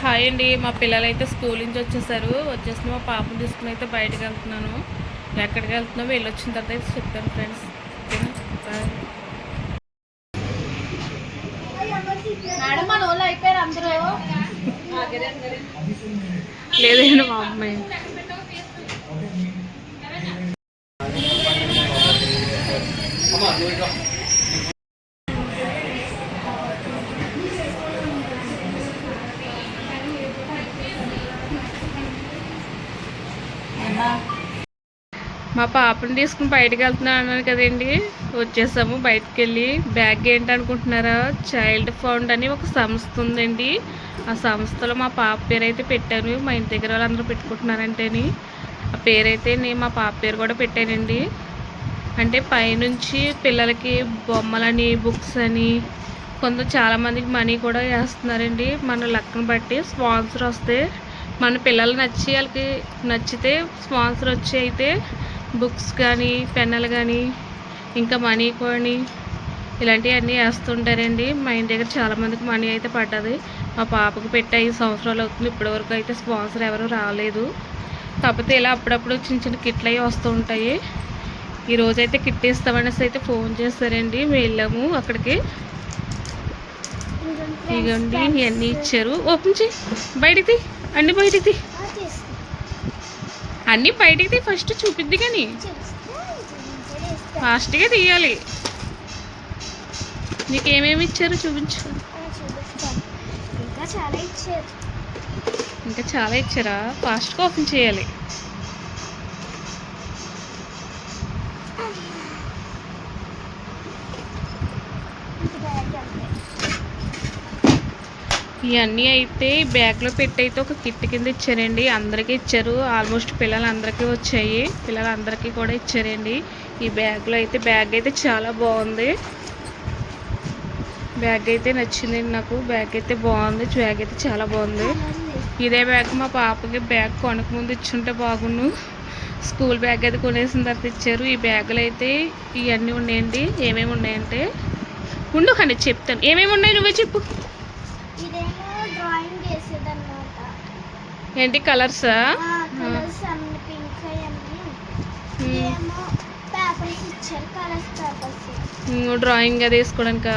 Hi అండి. మా పిల్లలు అయితే స్కూల్ నుంచి వచ్చేసారు. వచ్చేసి మా పాపను తీసుకుని అయితే బయటకు వెళ్తున్నాను. ఎక్కడికి వెళ్తున్నామో వెళ్ళి వచ్చిన తర్వాత అయితే చెప్తాను ఫ్రెండ్స్. లేదండి మా అమ్మాయి. మా పాపని తీసుకుని బయటకు వెళ్తున్నాను అన్నాను కదండి. వచ్చేసాము బయటకు వెళ్ళి బ్యాగ్ ఏంటి అనుకుంటున్నారా చైల్డ్ ఫౌండ్ అని ఒక సంస్థ ఉందండి. ఆ సంస్థలో మా పాప పేరు అయితే పెట్టాను. మా ఇంటి దగ్గర వాళ్ళందరూ పెట్టుకుంటున్నారంటేని. ఆ పేరైతే నేను మా పాప పేరు కూడా పెట్టానండి. అంటే పైనుంచి పిల్లలకి బొమ్మలని బుక్స్ అని కొంత చాలామందికి మనీ కూడా వేస్తున్నారండి. మన లక్కను బట్టి స్పాన్సర్ వస్తే మన పిల్లలు నచ్చి వాళ్ళకి నచ్చితే స్పాన్సర్ వచ్చి అయితే బుక్స్ కానీ పెన్నులు కానీ ఇంకా మనీ కానీ ఇలాంటివన్నీ వేస్తుంటారండి. మా ఇంటి దగ్గర చాలామందికి మనీ అయితే పడ్డది. మా పాపకు పెట్టి ఐదు సంవత్సరాలు అవుతుంది. ఇప్పటివరకు అయితే స్పాన్సర్ ఎవరు రాలేదు. కాకపోతే ఇలా అప్పుడప్పుడు చిన్న చిన్న కిట్లు అవి వస్తూ ఉంటాయి. ఈ రోజు అయితే కిట్ ఇస్తామనేసి అయితే ఫోన్ చేస్తారండి. మేము వెళ్ళాము అక్కడికి. ఇగండి ఇవన్నీ ఇచ్చారు. ఓపెన్ చేయి. బయటికి. అన్ని బయటికి. అన్ని బయటికి ఫస్ట్ చూపిద్ది కానీ. ఫాస్ట్గా తీయాలి. నీకు ఏమేమి ఇచ్చారు చూపించు. ఇంకా చాలా ఇచ్చారు. ఇంకా చాలా ఇచ్చారా? ఫాస్ట్గా ఓపెన్ చేయాలి. ఇవన్నీ అయితే బ్యాగ్లో పెట్టి అయితే ఒక కిట్ కింద ఇచ్చారండి. అందరికీ ఇచ్చారు. ఆల్మోస్ట్ పిల్లలందరికీ వచ్చాయి. పిల్లలందరికీ కూడా ఇచ్చారండి. ఈ బ్యాగ్లో అయితే బ్యాగ్ అయితే చాలా బాగుంది. బ్యాగ్ అయితే నచ్చింది నాకు. బ్యాగ్ అయితే బాగుంది. బ్యాగ్ అయితే చాలా బాగుంది. ఇదే బ్యాగ్ మా పాపకి బ్యాగ్ కొనక ముందు ఇచ్చుంటే బాగుండు. స్కూల్ బ్యాగ్ అయితే కొనేసిన తర్వాత ఇచ్చారు. ఈ బ్యాగులు అయితే ఇవన్నీ ఉన్నాయండి. ఏమేమి ఉన్నాయంటే ఉండు కానీ చెప్తాను. ఏమేమి ఉన్నాయి నువ్వే చెప్పు ఇదేమో డ్రాయింగ్ చేసేదన్నమాట ఏంటి కలర్సా కలర్స్ అన్ని పింక్ అయ్యి ఇదేమో పేపర్స్ ఇచ్చారు కలర్స్? పేపర్స్ డ్రాయింగ్ అది వేసుకోవడానికి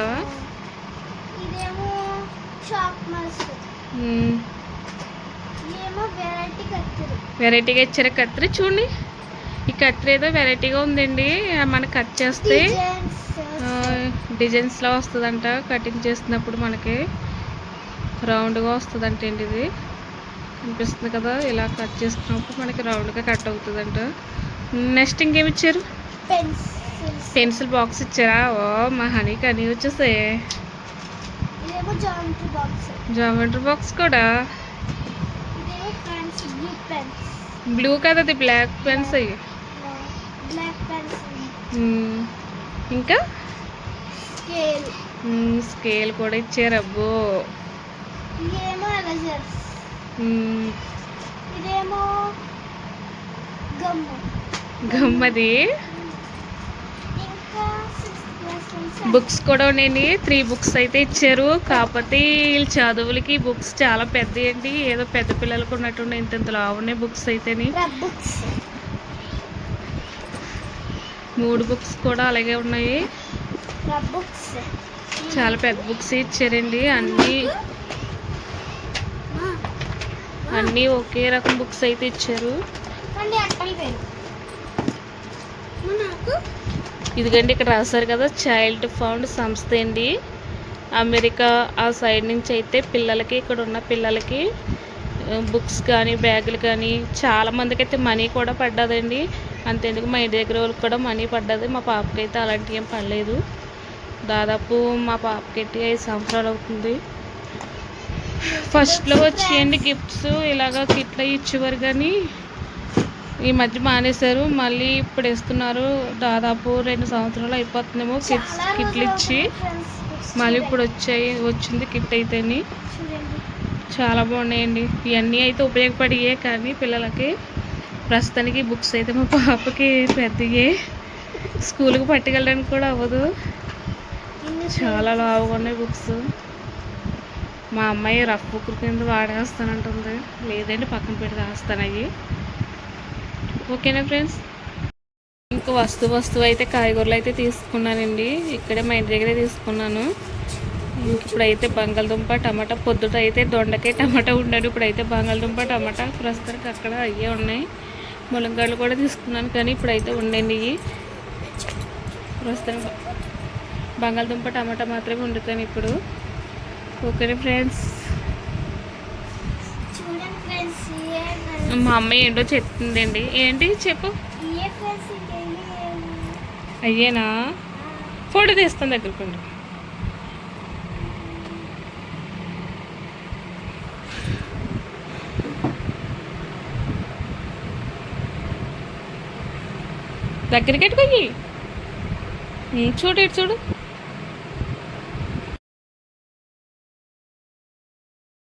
కత్తిరి. వెరైటీగా ఇచ్చారు కత్తిరి. చూడండి. ఈ కత్తిరి ఏదో వెరైటీగా ఉందండి. ఆ, మనం కట్ చేస్తే డిజైన్స్ డిజైన్స్లో వస్తుందంట. కటింగ్ చేస్తున్నప్పుడు మనకి రౌండ్గా వస్తుందంట అండి ఇది. కనిపిస్తుంది కదా ఇలా కట్ చేసుకున్నప్పుడు మనకి రౌండ్గా కట్ అవుతుందంట. నెక్స్ట్ ఇంకేమి ఇచ్చారు? పెన్సిల్ బాక్స్ ఇచ్చారా? ఓ మా హనీకి అని వచ్చేసాయి ఇదేమో జామెట్రీ బాక్స్. కూడా? బ్లూ కదా అది బ్లాక్ పెన్స్ అయ్యి. ఇంకా? స్కేల్. కూడా ఇచ్చారు అబ్బో. ఇదేమో గమ్మది. బుక్స్ కూడా ఉన్నాయండి. త్రీ బుక్స్ అయితే ఇచ్చారు. కాకపోతే వీళ్ళ చదువులకి బుక్స్ చాలా పెద్ద ఏంటి ఏదో పెద్ద పిల్లలకు ఉన్నట్టు ఇంత ఇంత లావున్నాయి బుక్స్ అయితేని. మూడు బుక్స్ కూడా అలాగే ఉన్నాయి. చాలా పెద్ద బుక్స్ ఇచ్చారండి. అన్నీ అన్నీ ఒకే రకం బుక్స్ అయితే ఇచ్చారు. ఇదిగండి ఇక్కడ రాశారు కదా చైల్డ్ ఫౌండ్ సంస్థ అండి. అమెరికా ఆ సైడ్ నుంచి అయితే పిల్లలకి ఇక్కడ ఉన్న పిల్లలకి బుక్స్ కానీ బ్యాగులు కానీ చాలా మందికి అయితే మనీ కూడా పడ్డదండి. అంతెందుకు మా ఇంటి దగ్గర వాళ్ళకి కూడా మనీ పడ్డది. మా పాపకి అయితే అలాంటివి ఏం పడలేదు. దాదాపు మా పాపకి అయితే ఐదు సంవత్సరాలు అవుతుంది. ఫస్ట్లో వచ్చేయండి గిఫ్ట్స్ ఇలాగ కిట్లు ఇచ్చేవారు కానీ ఈ మధ్య మానేశారు. మళ్ళీ ఇప్పుడు ఇస్తున్నారు దాదాపు రెండు సంవత్సరాలు అయిపోతుందేమో కిట్స్ కిట్లు ఇచ్చి. మళ్ళీ ఇప్పుడు వచ్చాయి వచ్చింది కిట్ అయితేని. చాలా బాగున్నాయండి. ఇవన్నీ అయితే ఉపయోగపడియే కానీ పిల్లలకి ప్రస్తుతానికి బుక్స్ అయితే మా పాపకి పెద్దయే. స్కూల్కి పట్టుకెళ్ళడానికి కూడా అవ్వదు. చాలా లావుగా ఉన్నాయి బుక్స్ మా అమ్మాయి రఫ్ బుక్కుల కింద వాడేస్తానంటుంది. లేదండి పక్కన పెట్టి రాస్తాను అవి ఓకేనా ఫ్రెండ్స్? ఇంకా వస్తు వస్తువు అయితే కాయగూరలు అయితే తీసుకున్నానండి. ఇక్కడే మా ఇంటి దగ్గరే తీసుకున్నాను. ఇంక ఇప్పుడైతే బంగాళదుంప టమాటా పొద్దుట అయితే దొండకాయ టమాటా ఉండాడు. ఇప్పుడైతే బంగాళదుంప టమాటా ప్రస్తుతానికి అక్కడ అయ్యే ఉన్నాయి. ములంగాయలు కూడా తీసుకున్నాను కానీ ఇప్పుడైతే ఉండండి ఇవి. ప్రస్తుతానికి బంగాళదుంప టమాటా మాత్రమే వండుతాను ఇప్పుడు. ఓకే ఫ్రెండ్స్ మా అమ్మాయి ఏంటో చెప్తుందండి. ఏంటి చెప్పు. అయ్యేనా? ఫోటో తీస్తాను దగ్గరకు. దగ్గరికి ఎట్టుకోయి చూడు ఇటు చూడు.